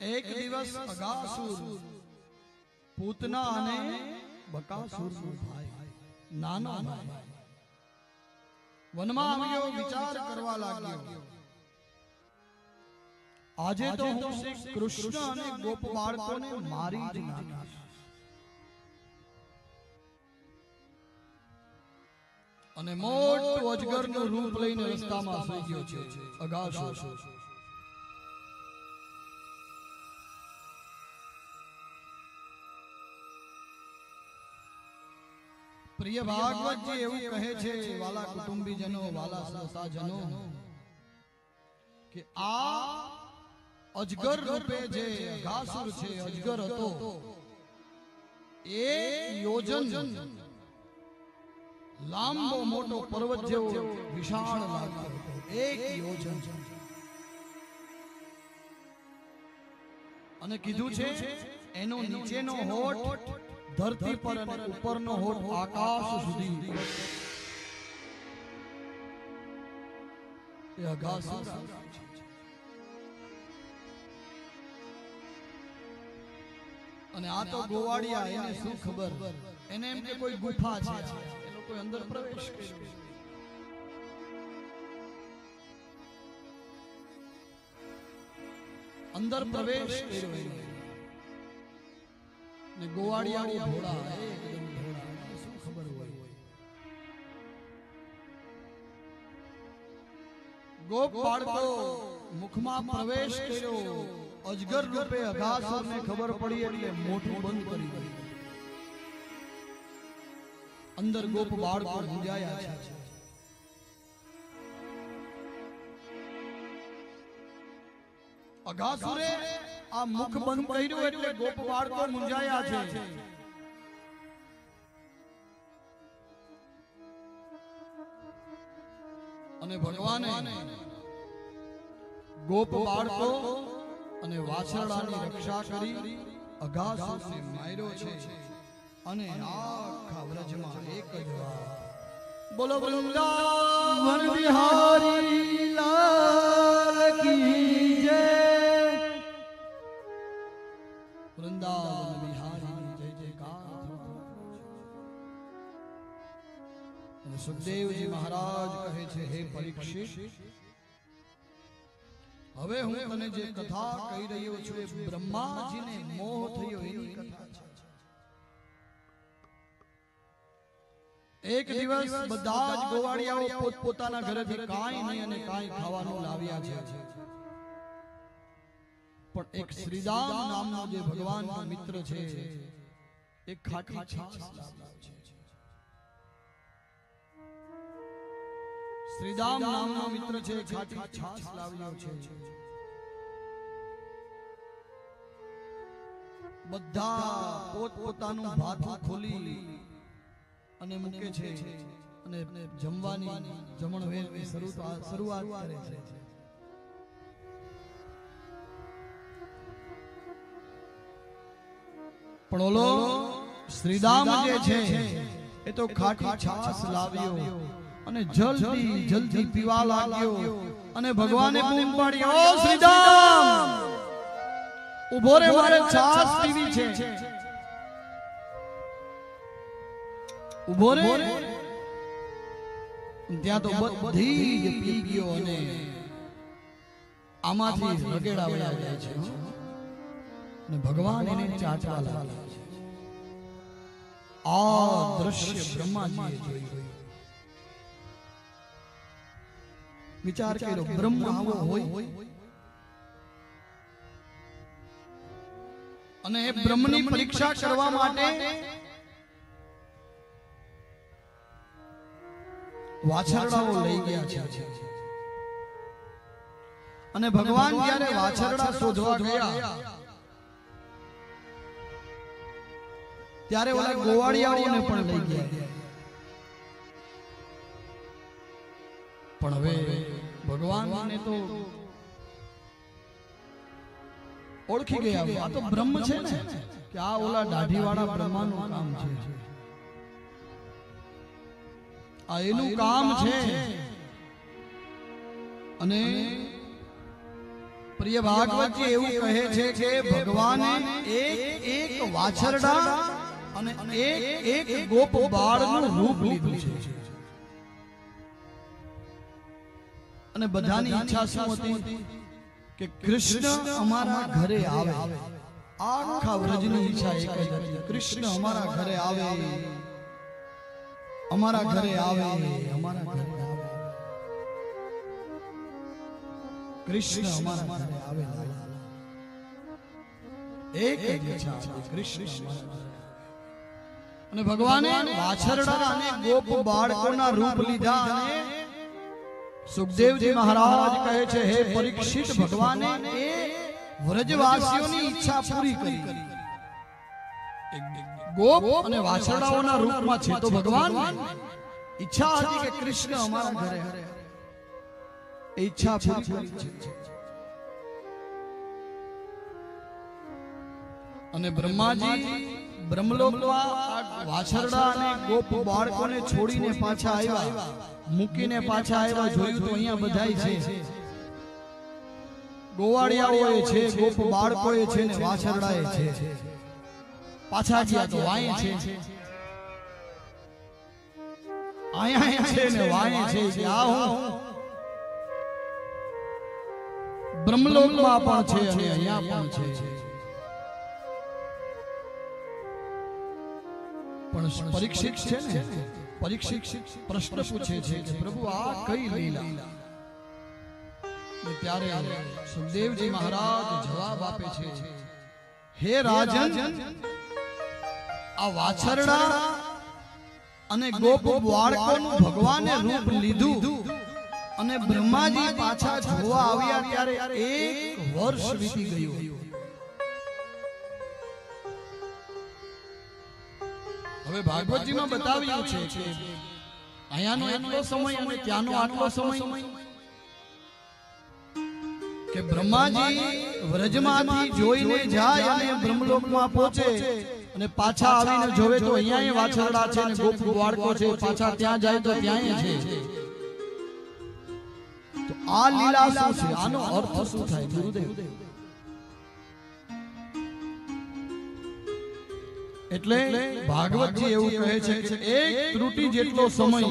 એક દિવસ અગાસુર. પૂતના અને બકાસુર ભાઈ. નાનો ભાઈ. વનમાં આવ્યો વિચાર કરવા લાગ્યો. આજે તો હું શ્રી કૃષ્ણ અને ગોપ બાળકોને મારી જ નાખીશ. અને મોટું અજગરનું રૂપ લઈને રસ્તામાં થઈ ગયો છે. અગાસુર. પ્રિય ભાગવતજી એવું કહે છે વાલા કુટુંબીજનો વાલા સંસ્થાજનો કે આ અજગર રૂપે જે અઘાસુર છે અજગર હતો એ યોજન લાંબો મોટો પર્વત જેવો વિશાળ લાગતો એક યોજન. અને કીધું છે એનો નીચેનો હોઠ ધરતી પર અને ઉપરનો હોઠ આકાશ સુધી. એ અગાસુર અને આ તો ગોવાળિયા એને શું ખબર? એને એમ કે કોઈ ગુફા છે. એ લોકો અંદર પ્રવેશ કર્યો. અંદર પ્રવેશ કર્યો. ને એકદમ શું ખબર હોય? ગોપ બાળકો મુખમાં પ્રવેશ કર્યો. અજગર રૂપે અઘાસુરને ખબર પડી એટલે મોઢું બંધ કરી દીધું. અંદર ગોપ બાળકો છે. અઘાસુરે આ મુખ બંધ કર્યું એટલે ગોપ બાળકો મુંજાયા છે. અને ભગવાને ગોપ બાળકો અને વાછરડાની રક્ષા કરી અઘાસુરને માર્યો છે. અને આખા વ્રજમાં એક જ વાર બોલો વૃંદાવન બિહારી લાલ કી સુખદેવજી મહારાજ કહે છે હે પરીક્ષિત હવે હું તને જે કથા કહી રહ્યો છું એ બ્રહ્માજીને મોહ થયો એની કથા છે. એક દિવસ બધા જ ગોવાળિયાઓ પોતપોતાના ઘરેથી કાંઈ નહીં અને કાંઈ ખાવાનું લાવ્યા છે. પણ એક શ્રીદામ નામનો જે ભગવાનનો મિત્ર છે એક ખાટી છાશ લાવ્યો છે. શ્રીદામ નામનો મિત્ર છે, ખાટી છાસ લાવ્યો છે. બધા પોતપોતાનું ભાથું ખોલી અને મૂકે છે અને જમવાની જમણ વેરની શરૂઆત શરૂઆત કરે છે. પણ ઓલો શ્રીદામ જે છે, એ તો ખાટી છાસ લાવ્યો. અને જલ્દી જલ્દી પીવા લાગ્યો. અને ભગવાને બૂમ પાડી ઓ શ્રીરામ! ઊભો રે મારે છાસ પીવી છે. ઊભો રે. ત્યાં તો બધી જ પી ગયો અને આમાંથી રગેડા વળ્યા જાય છે. અને ભગવાન એને ચાચવા લાગ્યા છે. આ દ્રશ્ય બ્રહ્માજીએ જોયું. વિચાર કર્યો. બ્રહ્મ આવો હોય. અને એ બ્રહ્મની પરીક્ષા કરવા માટે વાછરડાઓ લઈ ગયા છે. અને ભગવાન જ્યારે વાછરડા શોધવા ગયા ત્યારે ઓલા ગોવાળિયાઓને પણ લઈ ગયા. પણ હવે ભગવાનને તો ઓળખી ગયા આ તો બ્રહ્મ છે ને? કે આ ઓલા દાઢીવાળા બ્રહ્માનું કામ છે. આ એનું કામ છે. અને પ્રિય ભાગવતજી એવું કહે છે કે ભગવાને એક એક વાછરડા અને એક એક ગોપ બાળનું રૂપ લીધું છે. અને બધાની ઈચ્છા શું હતી? કે કૃષ્ણ અમારા ઘરે આવે. આખા વ્રજની ઈચ્છા એક જ હતી. કૃષ્ણ અમારા ઘરે આવે. અમારા ઘરે આવે. અમારા ઘરે આવે. કૃષ્ણ અમારા ઘરે આવે. એક જ ઈચ્છા કૃષ્ણ. અને ભગવાને વાછરડા અને ગોપ બાળકોના રૂપ લીધા અને સુખદેવજી મહારાજ કહે છે હે પરીક્ષિત ભગવાને એ વ્રજવાસીઓની ઈચ્છા પૂરી કરી. ગોપ અને વાછરડાઓના રૂપમાં છે. તો ભગવાન ઈચ્છા હતી કે કૃષ્ણ અમારા ઘરે. એ ઈચ્છા પૂરી છે. અને બ્રહ્માજી બ્રહ્મલોકમાં આ પાછા આવ્યા. મૂકીને પાછા અહીંયા છે. વાંય છે. અહીંયા છે ને આ હું. પણ છે અહીંયા પણ છે. પણ પરીક્ષિત છે ને? પરીક્ષિત પ્રશ્ન પૂછે છે કે પ્રભુ, આ કઈ લીલા? ત્યારે સુખદેવજી મહારાજ જવાબ આપે છે, હે રાજન, આ વાછરડા અને ગોપ બાળકોનું ભગવાને રૂપ લીધું અને બ્રહ્માજી પાછા જોવા આવ્યા ત્યારે એક વર્ષ વીતી ગયું. હવે ભાગવતજીમાં બતાવ્યું છે કે અહીંયાનો એટલો સમય અને ત્યાંનો આટલો સમય કે બ્રહ્માજી વ્રજમાંથી જોઈને જાય અને બ્રહ્મલોકમાં પહોંચે અને પાછા આવીને જોવે તો અહીંયા વાછરડા છે અને ગોપ બાળકો છે પાછા ત્યાં જાય તો ત્યાં છે. તો આ લીલા શું છે? આનો અર્થ શું થાય? ગુરુદેવ. એટલે ભાગવતજી એવું કહે છે કે એક ત્રુટિ જેટલો સમય.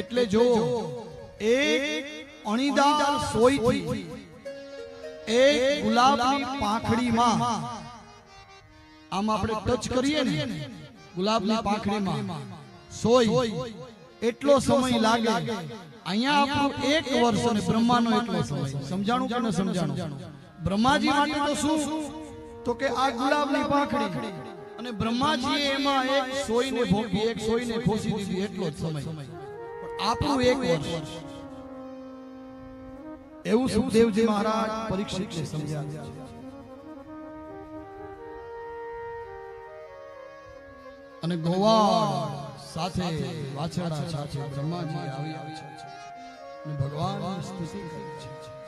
એટલે જો એક અણીદાર સોયથી એક ગુલાબની પાંખડીમાં આમ આપણે ટચ કરીએ ને ગુલાબની પાંખડીમાં સોય એટલો સમય લાગે. અહીંયા આપણું એક વર્ષ અને બ્રહ્માનો એટલો સમય. સમજાણું કે ન સમજાણું બ્રહ્માજી માટે તો શું? તો કે આ ગુલાબની પાંખડી. અને બ્રહ્માજીએ એમાં એક સોયને ભોગી એક સોયને ખોસી દીધી એટલો જ સમય. પણ આપણું એક વર્ષ. એવું સુખદેવજી મહારાજ પરીક્ષિતને સમજાવ્યા અને ગોવાળ સાથે વાછરડા સાથે બ્રહ્માજી આવી છે. અને ભગવાન સ્તુતિ કરે છે.